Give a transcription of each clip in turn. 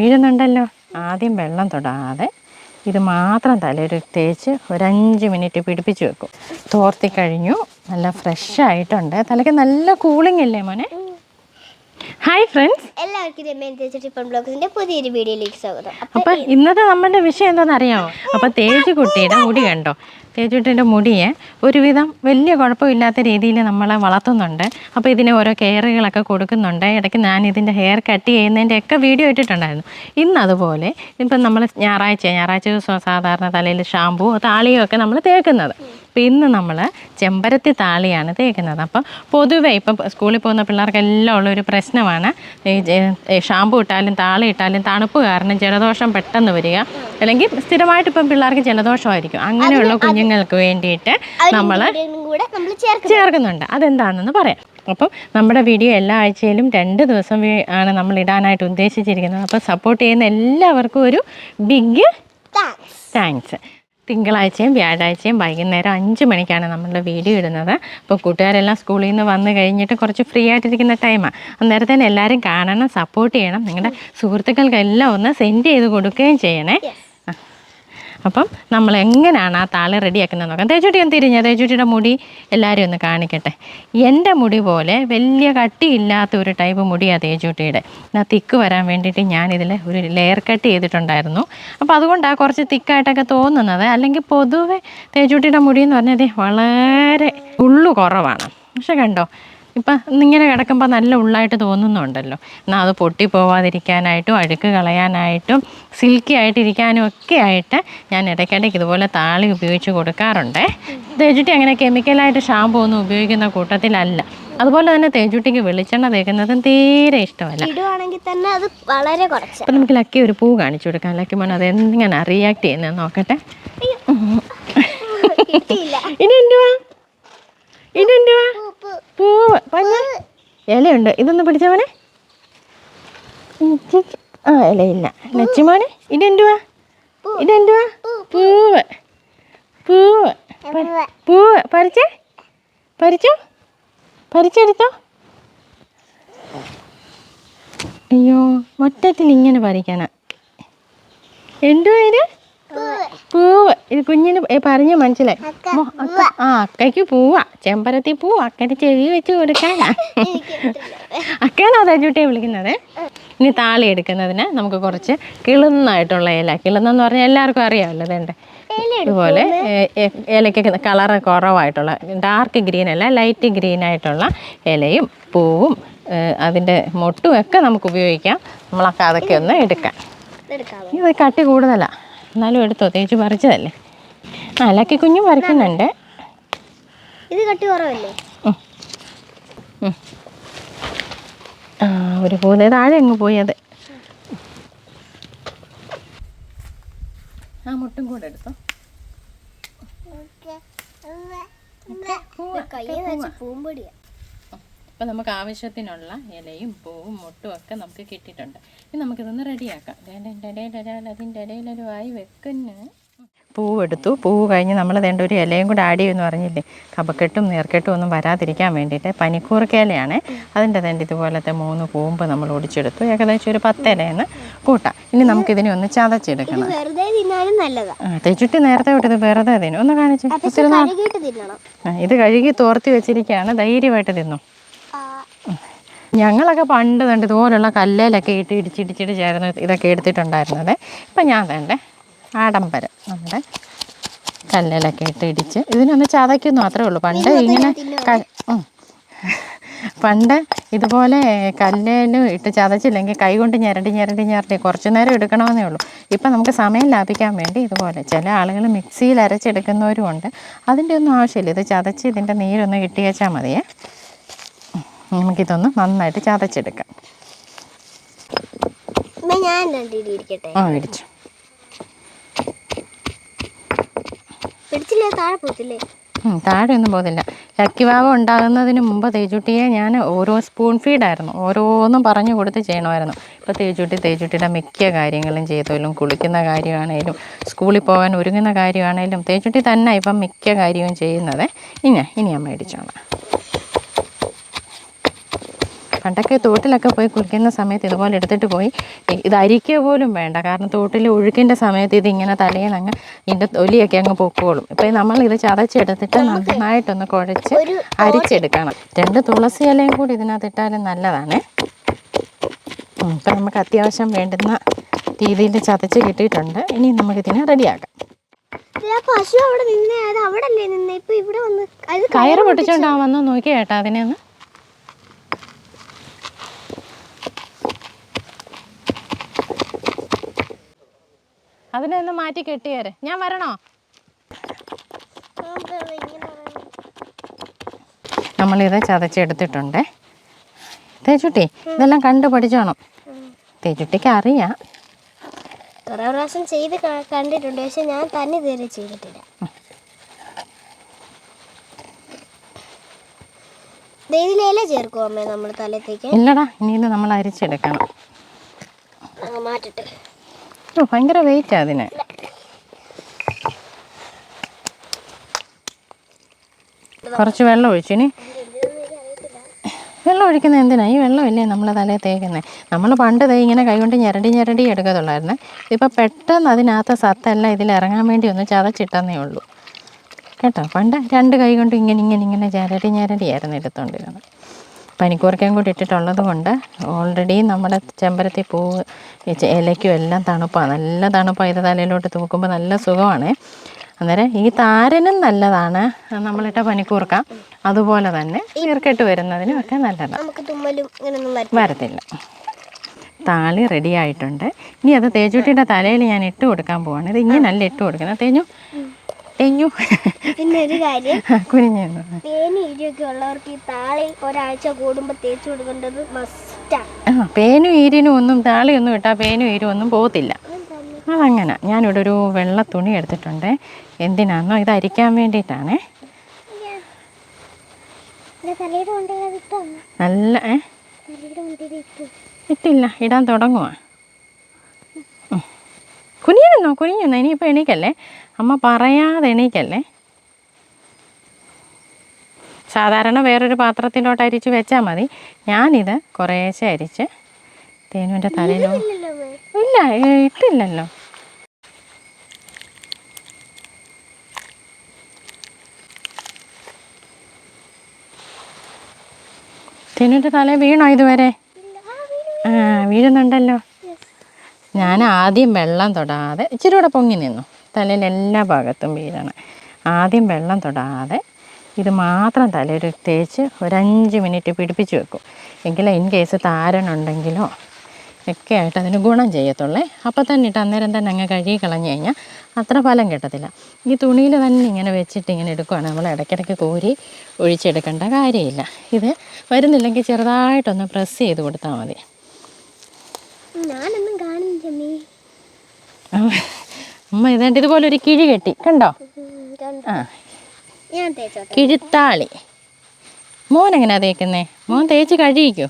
വീഴുന്നുണ്ടല്ലോ. ആദ്യം വെള്ളം തൊടാതെ ഇത് മാത്രം തലയിൽ തേച്ച് ഒരഞ്ച് മിനിറ്റ് പിടിപ്പിച്ച് വെക്കും. തോർത്തി കഴിഞ്ഞു. നല്ല ഫ്രഷ് ആയിട്ടുണ്ട്. തലയ്ക്ക് നല്ല കൂളിംഗ് അല്ലേ മോനെ? ഹായ് ഫ്രണ്ട്സ് എല്ലാവർക്കും ബ്ലോഗ്സിന്റെ പുതിയൊരു വീഡിയോയിലേക്ക് സ്വാഗതം. അപ്പൊ അപ്പൊ ഇന്നത്തെ നമ്മുടെ വിഷയം എന്താണെന്ന് അറിയാമോ? അപ്പൊ തേജ് കുട്ടിയുടെ മുടി കണ്ടോ? തേജുട്ടിന്റെ മുടിയെ ഒരുവിധം വലിയ കുഴപ്പമില്ലാത്ത രീതിയിൽ നമ്മളെ വളർത്തുന്നുണ്ട്. അപ്പോൾ ഇതിന് ഓരോ കെയറുകളൊക്കെ കൊടുക്കുന്നുണ്ട്. ഇടയ്ക്ക് ഞാൻ ഇതിന്റെ ഹെയർ കട്ട് ചെയ്യുന്നതിന്റെ ഒക്കെ വീഡിയോ ഇട്ടിട്ടുണ്ടായിരുന്നു. ഇന്ന് അതുപോലെ ഇപ്പം നമ്മൾ ഞായറാഴ്ച ഞായറാഴ്ച ദിവസം സാധാരണ തലയിൽ ഷാമ്പൂ താളിയോ ഒക്കെ നമ്മൾ തേക്കുന്നത്. അപ്പോൾ ഇന്ന് നമ്മൾ ചെമ്പരത്തി താളിയാണ് തേക്കുന്നത്. അപ്പം പൊതുവേ ഇപ്പം സ്കൂളിൽ പോകുന്ന പിള്ളേർക്കെല്ലാം ഉള്ള ഒരു പ്രശ്നമാണ് ഷാമ്പു ഇട്ടാലും താളി ഇട്ടാലും തണുപ്പ് കാരണം ജലദോഷം പെട്ടെന്ന് വരിക. അല്ലെങ്കിൽ സ്ഥിരമായിട്ട് ഇപ്പം പിള്ളേർക്ക് ജലദോഷമായിരിക്കും. അങ്ങനെയുള്ള കുഞ്ഞുങ്ങൾക്ക് വേണ്ടിയിട്ട് നമ്മൾ ചേർക്കുന്നുണ്ട്. അതെന്താണെന്ന് പറയാം. അപ്പം നമ്മുടെ വീഡിയോ എല്ലാ ആഴ്ചയിലും രണ്ട് ദിവസം ആണ് നമ്മൾ ഇടാനായിട്ട് ഉദ്ദേശിച്ചിരിക്കുന്നത്. അപ്പോൾ സപ്പോർട്ട് ചെയ്യുന്ന എല്ലാവർക്കും ഒരു ബിഗ് താങ്ക്സ് തിങ്കളാഴ്ചയും വ്യാഴാഴ്ചയും വൈകുന്നേരം അഞ്ച് മണിക്കാണ് നമ്മളുടെ വീഡിയോ ഇടുന്നത്. അപ്പോൾ കൂട്ടുകാരെല്ലാം സ്കൂളിൽ നിന്ന് വന്ന് കഴിഞ്ഞിട്ട് കുറച്ച് ഫ്രീ ആയിട്ടിരിക്കുന്ന ടൈമാണ് അന്നേരത്തേന് എല്ലാവരും കാണണം സപ്പോർട്ട് ചെയ്യണം. നിങ്ങളുടെ സുഹൃത്തുക്കൾക്കെല്ലാം ഒന്ന് സെൻഡ് ചെയ്ത് കൊടുക്കുകയും ചെയ്യണേ. അപ്പം നമ്മൾ എങ്ങനെയാണ് ആ താളി റെഡിയാക്കുന്നത് നോക്കാം. തേച്ചൂട്ടി ഒന്ന് തിരിഞ്ഞ തേച്ചൂട്ടിയുടെ മുടി എല്ലാവരും ഒന്ന് കാണിക്കട്ടെ. എന്റെ മുടി പോലെ വലിയ കട്ടിയില്ലാത്ത ഒരു ടൈപ്പ് മുടിയാണ് തേച്ചൂട്ടിയുടെ എന്നാൽ തിക്ക് വരാൻ വേണ്ടിയിട്ട് ഞാനിതിൽ ഒരു ലെയർ കട്ട് ചെയ്തിട്ടുണ്ടായിരുന്നു. അപ്പോൾ അതുകൊണ്ടാണ് കുറച്ച് തിക്കായിട്ടൊക്കെ തോന്നുന്നത്. അല്ലെങ്കിൽ പൊതുവെ തേച്ചൂട്ടിയുടെ മുടി എന്ന് പറഞ്ഞാൽ വളരെ ഉള്ളു കുറവാണ്. പക്ഷെ കണ്ടോ ഇപ്പം ഇങ്ങനെ കിടക്കുമ്പോൾ നല്ല ഉള്ളായിട്ട് തോന്നുന്നുണ്ടല്ലോ. എന്നാൽ അത് പൊട്ടി പോവാതിരിക്കാനായിട്ടും അഴുക്ക് കളയാനായിട്ടും സിൽക്കി ആയിട്ടിരിക്കാനും ഒക്കെ ആയിട്ട് ഞാൻ ഇടയ്ക്കിടയ്ക്ക് ഇതുപോലെ താളി ഉപയോഗിച്ച് കൊടുക്കാറുണ്ട്. തേജുട്ടി അങ്ങനെ കെമിക്കലായിട്ട് ഷാമ്പു ഒന്നും ഉപയോഗിക്കുന്ന കൂട്ടത്തിലല്ല. അതുപോലെ തന്നെ തേജുട്ടിക്ക് വെളിച്ചെണ്ണ തേക്കുന്നതും തീരെ ഇഷ്ടമല്ല. ഇടുവാണെങ്കിൽ തന്നെ അത് വളരെ കുറച്ച്. അപ്പം നമുക്ക് ലക്കി ഒരു പൂ കാണിച്ചു കൊടുക്കാം. ലക്കി മോൻ അത് എങ്ങനെ റിയാക്ട് ചെയ്യുന്നത് നോക്കട്ടെ. കിട്ടിയില്ല ഇതെന്തുവാ ഇതെന്തുവാ. പൂവ്. പഞ്ഞ. ഇലയുണ്ട്. ഇതൊന്ന് പിടിച്ചവനെ. ആ ഇലയില്ല. ലച്ചുമോനെ ഇതെന്തുവാ? ഇതെന്തുവാ? പൂവ്. പൂവ്. പൂവ്. പറിച്ചേ. പറിച്ചോ. പറിച്ചെടുത്തോ. അയ്യോ മൊത്തത്തിൽ ഇങ്ങനെ പറിക്കണം. എന്തുവാ ഇത്? പൂവ്. ഇത് കുഞ്ഞിന് പറഞ്ഞ മനസ്സിലായി. ആ അക്കയ്ക്ക് പൂവാ. ചെമ്പരത്തി പൂവ്. അക്കന്റെ ചെവി വെച്ച് കൊടുക്കാനാ. അക്കയാണോ തേജുട്ടിയെ വിളിക്കുന്നത്? ഇനി താളി എടുക്കുന്നതിന് നമുക്ക് കുറച്ച് കിളുന്നായിട്ടുള്ള ഇല. കിളുന്നെന്ന് പറഞ്ഞാൽ എല്ലാവർക്കും അറിയാമല്ലോ അതേണ്ട ഇതുപോലെ ഇലയ്ക്ക് കളറ് കുറവായിട്ടുള്ള ഡാർക്ക് ഗ്രീൻ അല്ല ലൈറ്റ് ഗ്രീൻ ആയിട്ടുള്ള ഇലയും പൂവും അതിന്റെ മൊട്ടും ഒക്കെ നമുക്ക് ഉപയോഗിക്കാം. നമ്മളൊക്കെ അതൊക്കെ ഒന്ന് എടുക്കാം. ഇത് കട്ടി കൂടുതലാ. എന്നാലും എടുത്തു തേച്ച് പറിച്ചതല്ലേ? ആ ലക്കി കുഞ്ഞും പറിക്കുന്നുണ്ട്. ഇത് കട്ടി കുറവല്ലേ. ആ ഒരു പൂതെ താഴെ അങ്ങ് പോയി അത്. ആ മുട്ടും കൂടെ എടുത്തോ. പൂമ്പൊടിയാ. അപ്പം നമുക്ക് ആവശ്യത്തിനുള്ള ഇലയും പൂവും മുട്ടും ഒക്കെ നമുക്ക് കിട്ടിയിട്ടുണ്ട്. ഇനി നമുക്കിതൊന്ന് റെഡിയാക്കാം. അതിന്റെ ഇടയിലൊരു വായി വെക്കുന്നു. പൂവ് എടുത്തു പൂവ് കഴിഞ്ഞ് നമ്മൾ അതേണ്ട ഒരു ഇലയും കൂടെ ആഡ് ചെയ്യുമെന്ന് പറഞ്ഞില്ലേ? കപക്കെട്ടും നീർക്കെട്ടും ഒന്നും വരാതിരിക്കാൻ വേണ്ടിയിട്ട് പനിക്കൂർക്കയിലയാണ് അതിന്റെ തന്നെ ഇതുപോലത്തെ മൂന്ന് പൂമ്പ് നമ്മൾ ഒടിച്ചെടുത്തു. ഏകദേശം ഒരു പത്ത് ഇലയെന്ന് കൂട്ടാം. ഇനി നമുക്കിതിനെ ഒന്ന് ചതച്ചെടുക്കണം. വെറുതെ തിന്നാനും നല്ലതാ. ആ നേരത്തെ വിട്ടത് വെറുതെ തിന്നു ഒന്ന് കാണിച്ചു. ഇത് കഴുകി തോർത്തി വെച്ചിരിക്കുകയാണ്. ധൈര്യമായിട്ട് തിന്നു. ഞങ്ങളൊക്കെ പണ്ട് കണ്ട് ഇതുപോലുള്ള കല്ലേലൊക്കെ ഇട്ട് ഇടിച്ചിടിച്ചിട്ട് ചേർന്ന് ഇതൊക്കെ എടുത്തിട്ടുണ്ടായിരുന്നത്. ഇപ്പം ഞാൻ വേണ്ടേ ആഡംബരം നമ്മുടെ കല്ലേലൊക്കെ ഇട്ട് ഇടിച്ച് ഇതിനൊന്ന് ചതയ്ക്കുന്നു മാത്രമേ ഉള്ളൂ. പണ്ട് ഇങ്ങനെ പണ്ട് ഇതുപോലെ കല്ലേലും ഇട്ട് ചതച്ചില്ലെങ്കിൽ കൈ കൊണ്ട് ഞരണ്ടി ഞരണ്ടി ഞരണ്ടി കുറച്ച് നേരം എടുക്കണമെന്നേ ഉള്ളൂ. ഇപ്പം നമുക്ക് സമയം ലാഭിക്കാൻ വേണ്ടി ഇതുപോലെ ചില ആളുകൾ മിക്സിയിൽ അരച്ചെടുക്കുന്നവരും ഉണ്ട്. അതിന്റെ ഒന്നും ആവശ്യമില്ല. ഇത് ചതച്ച് ഇതിന്റെ നീരൊന്ന് കിട്ടിയേച്ചാൽ മതിയേ. നമുക്കിതൊന്ന് നന്നായിട്ട് ചതച്ചെടുക്കാം. ഞാൻ ആ പിടിച്ചു പിടിച്ചില്ലേ? താഴെ ഒന്നും പോകത്തില്ല താഴെ ഒന്നും പോകുന്നില്ല ലക്കിവാവ ഉണ്ടാകുന്നതിന് മുമ്പ് തേജുട്ടിയെ ഞാൻ ഓരോ സ്പൂൺ ഫീഡായിരുന്നു. ഓരോന്നും പറഞ്ഞു കൊടുത്ത് ചെയ്യണമായിരുന്നു. ഇപ്പോൾ തേജുട്ടി തേജുട്ടിയുടെ മിക്ക കാര്യങ്ങളും ചെയ്തോലും കുളിക്കുന്ന കാര്യമാണേലും സ്കൂളിൽ പോകാൻ ഒരുങ്ങുന്ന കാര്യമാണേലും തേജുട്ടി തന്നെ ഇപ്പം മിക്ക കാര്യവും ചെയ്യുന്നത്. ഇനി ഇനി ഞാൻ മേടിച്ചോളാം പണ്ടൊക്കെ തോട്ടിലൊക്കെ പോയി കുളിക്കുന്ന സമയത്ത് ഇതുപോലെ എടുത്തിട്ട് പോയി. ഇത് അരിക്കുക പോലും വേണ്ട. കാരണം തോട്ടിൽ ഒഴുക്കിന്റെ സമയത്ത് ഇതിങ്ങനെ ഇങ്ങനെ തലയിൽ അങ്ങ് ഇതിന്റെ തൊലിയൊക്കെ അങ്ങ് പൊക്കോളും. ഇപ്പം നമ്മൾ ഇത് ചതച്ചെടുത്തിട്ട് നന്നായിട്ടൊന്ന് കുഴച്ച് അരിച്ചെടുക്കണം. രണ്ട് തുളസി ഇലയും കൂടി ഇതിനകത്ത് ഇട്ടാലും നല്ലതാണ് ഇപ്പം നമുക്ക് അത്യാവശ്യം വേണ്ടുന്ന രീതിയിൽ ചതച്ച് കിട്ടിയിട്ടുണ്ട്. ഇനി നമുക്കിതിനെ റെഡിയാക്കാം. പശു അവിടെ നിന്നേ. അത് അവിടെ അല്ലേ നിന്നേ? ഇപ്പൊ ഇവിടെ വന്ന് കയറ് പൊട്ടിച്ചോണ്ടാ വന്ന് നോക്കി കേട്ടാ അതിനെ ഒന്ന്. അതിനെ ഒന്ന് മാറ്റി കെട്ടിയേരെ. ഞാൻ വരണോ? നമ്മളിത് ചതച്ചെടുത്തിട്ടുണ്ട്. തേച്ചുട്ടി ഇതെല്ലാം കണ്ടു പഠിച്ചോണം. തേച്ചുട്ടിക്ക് അറിയാം. കുറെ പ്രാവശ്യം ചെയ്ത് കണ്ടിട്ടുണ്ട് പക്ഷെ ഞാൻ തന്നെ ഇതുവരെ ചെയ്തിട്ടില്ല. ദേ ചേർക്കും അമ്മേ നമ്മൾ തലത്തേക്ക്? ഇല്ലടാ ഇനി ഇത് നമ്മൾ അരിച്ചെടുക്കണം. മാറ്റിട്ട്. ഓ ഭയങ്കര വെയിറ്റാ അതിന്. കുറച്ച് വെള്ളം ഒഴിച്ചു ഇനി. വെള്ളം ഒഴിക്കുന്നത് എന്തിനാ? ഈ വെള്ളമല്ലേ നമ്മൾ തലയിൽ തേക്കുന്നത് നമ്മൾ പണ്ട് തേ ഇങ്ങനെ കൈകൊണ്ട് ഞരണ്ടി ഞരണ്ടി എടുക്കത്തുള്ളായിരുന്നു. ഇപ്പോൾ പെട്ടെന്ന് അതിനകത്ത് സത്തെല്ലാം ഇതിൽ ഇറങ്ങാൻ വേണ്ടി ഒന്ന് ചതച്ചിട്ടെന്നേ ഉള്ളൂ. കേട്ടോ? പണ്ട് രണ്ട് കൈ കൊണ്ട് ഇങ്ങനെ ഇങ്ങനെ ഇങ്ങനെ ഞരടി ഞരടിയായിരുന്നു എടുത്തോണ്ടിരുന്നത്. പനിക്കൂർക്കയും കൂടി ഇട്ടിട്ടുള്ളത് കൊണ്ട് ഓൾറെഡി നമ്മുടെ ചെമ്പരത്തി പൂ ഇലയ്ക്കും എല്ലാം തണുപ്പാണ് നല്ല തണുപ്പാണ് ഇത് തലയിലോട്ട് തൂക്കുമ്പോൾ നല്ല സുഖമാണ്. അന്നേരം ഈ താരനും നല്ലതാണ്. നമ്മളിട്ട പനിക്കൂർക്ക അതുപോലെ തന്നെ ഈർക്കെട്ട് വരുന്നതിനും ഒക്കെ നല്ലതാണ് വരത്തില്ല. താളി റെഡി ആയിട്ടുണ്ട്. ഇനി അത് തേജുട്ടിയുടെ തലയിൽ ഞാൻ ഇട്ട് കൊടുക്കാൻ പോവാണ്. ഇത് ഇങ്ങനല്ല ഇട്ട് കൊടുക്കണം. തേഞ്ഞു. തേഞ്ഞു പിന്നെ ഒരു കാര്യം കുനിഞ്ഞു തേനി ഇരിയൊക്കെ ഉള്ളവർക്ക് ഈ താളി ഒരാഴ്ച കൂടുമ്പോൾ തേച്ച് കൊടുക്കേണ്ടത് മസ്റ്റാണ് ആ. പേനും ഈരിനും ഒന്നും താളിയൊന്നും ഇട്ടാൽ പേനും ഈരും ഒന്നും പോകത്തില്ല. അതങ്ങനെ. ഞാനിവിടെ ഒരു വെള്ള തുണി എടുത്തിട്ടുണ്ട് എന്തിനാണെന്നോ ഇത് അരിക്കാൻ വേണ്ടിയിട്ടാണേ നല്ല ഇട്ടില്ല. ഇടാൻ തുടങ്ങുവാ. കുനിയുന്നോ കുനിഞ്ഞെന്നോ ഇനിയിപ്പോൾ എണീക്കല്ലേ? അമ്മ പറയാതെ എണീക്കല്ലേ? സാധാരണ വേറൊരു പാത്രത്തിലോട്ട് അരിച്ച് വെച്ചാൽ മതി. ഞാനിത് കുറേശ്ശെ അരിച്ച് തേനുവിന്റെ തലയിലോ. ഇല്ല ഇട്ടില്ലല്ലോ. തേനുവിന്റെ തല വീണോ ഇതുവരെ? ആ വീഴുന്നുണ്ടല്ലോ. ഞാൻ ആദ്യം വെള്ളം തൊടാതെ ഇച്ചിരി കൂടെ പൊങ്ങി നിന്നു. തലയിൽ എല്ലാ ഭാഗത്തും വീഴണം. ആദ്യം വെള്ളം തൊടാതെ ഇത് മാത്രം തലയിൽ തേച്ച് ഒരഞ്ച് മിനിറ്റ് പിടിപ്പിച്ച് വെക്കും. എങ്കിലും ഇൻ കേസ് താരനുണ്ടെങ്കിലോ ഒക്കെ ആയിട്ട് അതിന് ഗുണം ചെയ്യത്തുള്ളേ. അപ്പോൾ തന്നെ ഇട്ട് അന്നേരം തന്നെ അങ്ങ് കഴുകി കളഞ്ഞു കഴിഞ്ഞാൽ അത്ര ഫലം കിട്ടത്തില്ല. ഈ തുണിയിൽ തന്നെ ഇങ്ങനെ വെച്ചിട്ട് ഇങ്ങനെ എടുക്കുകയാണ് നമ്മൾ ഇടയ്ക്കിടയ്ക്ക് കോരി ഒഴിച്ചെടുക്കേണ്ട കാര്യമില്ല. ഇത് വരുന്നില്ലെങ്കിൽ ചെറുതായിട്ടൊന്ന് പ്രസ് ചെയ്ത് കൊടുത്താൽ മതി. അമ്മ ഇതേണ്ട ഇതുപോലെ ഒരു കിഴി കെട്ടി. കണ്ടോ? ആ. കിഴുത്താളി. മോൻ എങ്ങനെയാ തേക്കുന്നേ? മോൻ തേച്ച് കഴിയിക്കോ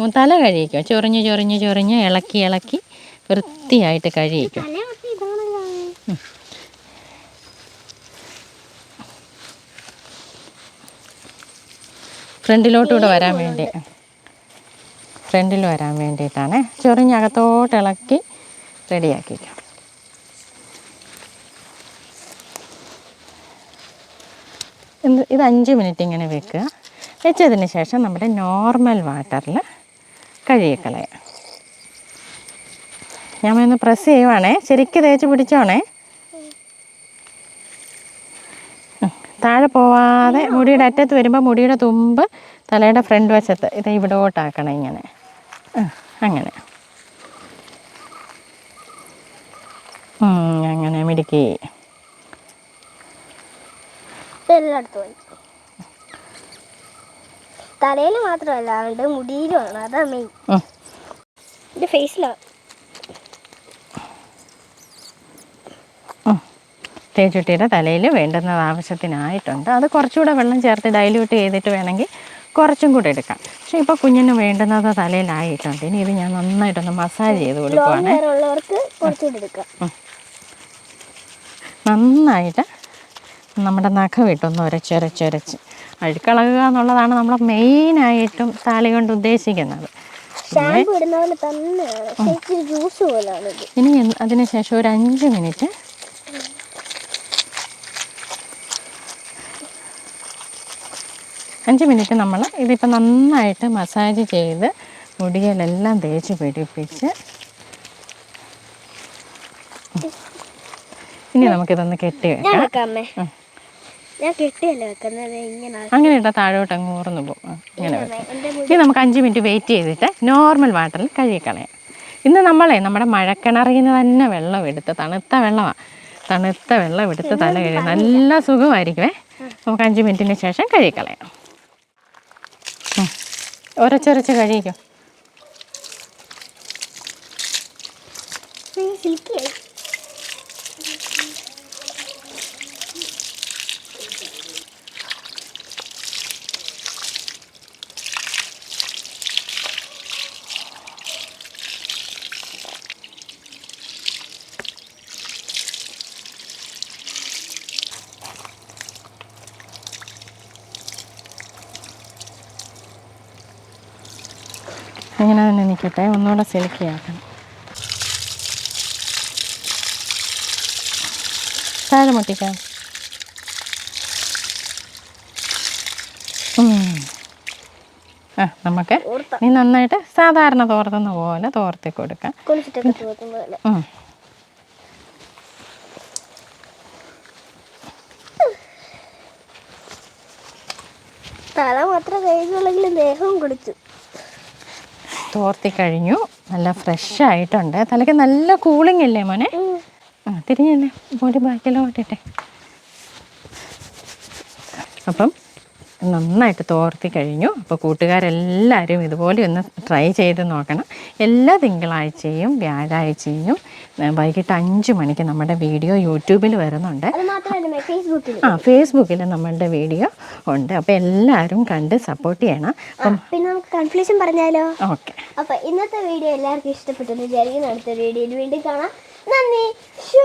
മോൻ തല കഴിയിക്കോ ചൊറിഞ്ഞ് ചൊറിഞ്ഞ് ചൊറിഞ്ഞ് ഇളക്കി ഇളക്കി വൃത്തിയായിട്ട് കഴിയിക്കോ ഫ്രണ്ടിലോട്ടൂടെ വരാൻ വേണ്ടി. ഫ്രണ്ടിൽ വരാൻ വേണ്ടിയിട്ടാണ്. ചൊറിഞ്ഞ് അകത്തോട്ട് ഇളക്കി റെഡിയാക്കിക്കോ ഇത് അഞ്ച് മിനിറ്റ് ഇങ്ങനെ വെക്കുക. വെച്ചതിന് ശേഷം നമ്മുടെ നോർമൽ വാട്ടറിൽ കഴുകിക്കളയാം ഞാൻ ഒന്ന് പ്രസ് ചെയ്യുവാണേ. ശരിക്ക് തേച്ച് പിടിച്ചോണേ. താഴെ പോവാതെ മുടിയുടെ അറ്റത്ത് വരുമ്പോൾ മുടിയുടെ തുമ്പ് തലയുടെ ഫ്രണ്ട് വശത്ത് ഇത് ഇവിടോട്ടാക്കണം ഇങ്ങനെ. അങ്ങനെ ഉം, അങ്ങനെ മിടുക്കി എല്ലായിടത്തും ഒഴിച്ചു തലയിൽ മാത്രമല്ല അവരുടെ മുടിയിലുമാണ്. അതാ മെയിൻ എന്റെ ഫേസിലാണ് തേച്ചുട്ടിയുടെ തലയിൽ വേണ്ടുന്നത് ആവശ്യത്തിനായിട്ടുണ്ട്. അത് കുറച്ചുകൂടെ വെള്ളം ചേർത്ത് ഡൈല്യൂട്ട് ചെയ്തിട്ട് വേണമെങ്കിൽ കുറച്ചും കൂടെ എടുക്കാം. പക്ഷേ ഇപ്പോൾ കുഞ്ഞിന് വേണ്ടുന്നത് തലയിലായിട്ടുണ്ട്. ഇനി ഇത് ഞാൻ നന്നായിട്ടൊന്ന് മസാജ് ചെയ്ത് കൊടുക്കുവാണ് ഹെയർ ഉള്ളവർക്ക് കുറച്ചുകൂടി എടുക്കാം നന്നായിട്ട് നമ്മുടെ നഖം ഇട്ടൊന്ന് ഉരച്ചൊരച്ചൊരച്ച് അഴുക്കളകുക എന്നുള്ളതാണ് നമ്മൾ മെയിനായിട്ടും താലി കൊണ്ട് ഉദ്ദേശിക്കുന്നത്. ഇനി അതിനുശേഷം ഒരു അഞ്ച് മിനിറ്റ് അഞ്ച് മിനിറ്റ് നമ്മൾ ഇതിപ്പോൾ നന്നായിട്ട് മസാജ് ചെയ്ത് മുടിയിലെല്ലാം തേച്ച് പിടിപ്പിച്ച് ഇനി നമുക്കിതൊന്ന് കെട്ടി വെക്കാം. ഞാൻ കെട്ടിയല്ലേ വെക്കുന്നത്? ഇങ്ങനെ അങ്ങനെ ഇട്ടാൽ താഴോട്ട് അങ്ങ് ഊർന്നു പോകും. ഇങ്ങനെ വെക്കാം. ഇനി നമുക്ക് അഞ്ച് മിനിറ്റ് വെയിറ്റ് ചെയ്തിട്ട് നോർമൽ വാട്ടറിൽ കഴുകിക്കളയാം. ഇന്ന് നമ്മളെ നമ്മുടെ മഴക്കിണറിൽ നിന്ന് തന്നെ വെള്ളം എടുത്ത് തണുത്ത വെള്ളമാണ് തണുത്ത വെള്ളം എടുത്ത് തല കഴുകി നല്ല സുഖമായിരിക്കുമേ നമുക്ക് അഞ്ച് മിനിറ്റിന് ശേഷം കഴുകിക്കളയാം. കളയാം ഉരച്ചുരച്ച് കഴുകിക്കോ. ഇങ്ങനെ തന്നെ നിൽക്കട്ടെ. ഒന്നുകൂടെ സിൽക്കി ആക്കണം. താഴെ മുട്ടിക്കാം. ആ നമുക്ക് നീ നന്നായിട്ട് സാധാരണ തോർത്തുന്ന പോലെ തോർത്തി കൊടുക്കാം. തല മാത്രം കഴിഞ്ഞുള്ളെങ്കിൽ ദേഹവും കുളിച്ചു. തോർത്തി കഴിഞ്ഞു. നല്ല ഫ്രഷ് ആയിട്ടുണ്ട് തലയ്ക്ക് നല്ല കൂളിംഗ് അല്ലേ മോനെ? ആ തിരിഞ്ഞല്ലേ ബാക്കിലോട്ടിട്ടെ അപ്പം നന്നായിട്ട് തോർത്തി കഴിഞ്ഞു. അപ്പോൾ കൂട്ടുകാരെല്ലാവരും ഇതുപോലെ ഒന്ന് ട്രൈ ചെയ്ത് നോക്കണം. എല്ലാ തിങ്കളാഴ്ചയും വ്യാഴാഴ്ചയും വൈകിട്ട് അഞ്ച് മണിക്ക് നമ്മുടെ വീഡിയോ യൂട്യൂബിൽ വരുന്നുണ്ട്. ആ ഫേസ്ബുക്കിൽ നമ്മളുടെ വീഡിയോ ഉണ്ട്. അപ്പോൾ എല്ലാവരും കണ്ട് സപ്പോർട്ട് ചെയ്യണം. അപ്പം പിന്നെ നമുക്ക് കൺഫ്യൂഷൻ പറഞ്ഞാലോ? ഓക്കെ. അപ്പോൾ ഇന്നത്തെ വീഡിയോ എല്ലാവർക്കും ഇഷ്ടപ്പെട്ടു വിചാരിക്കുന്നു. അടുത്ത വീഡിയോയിൽ വീണ്ടും കാണാം. നന്ദി. ഷൂ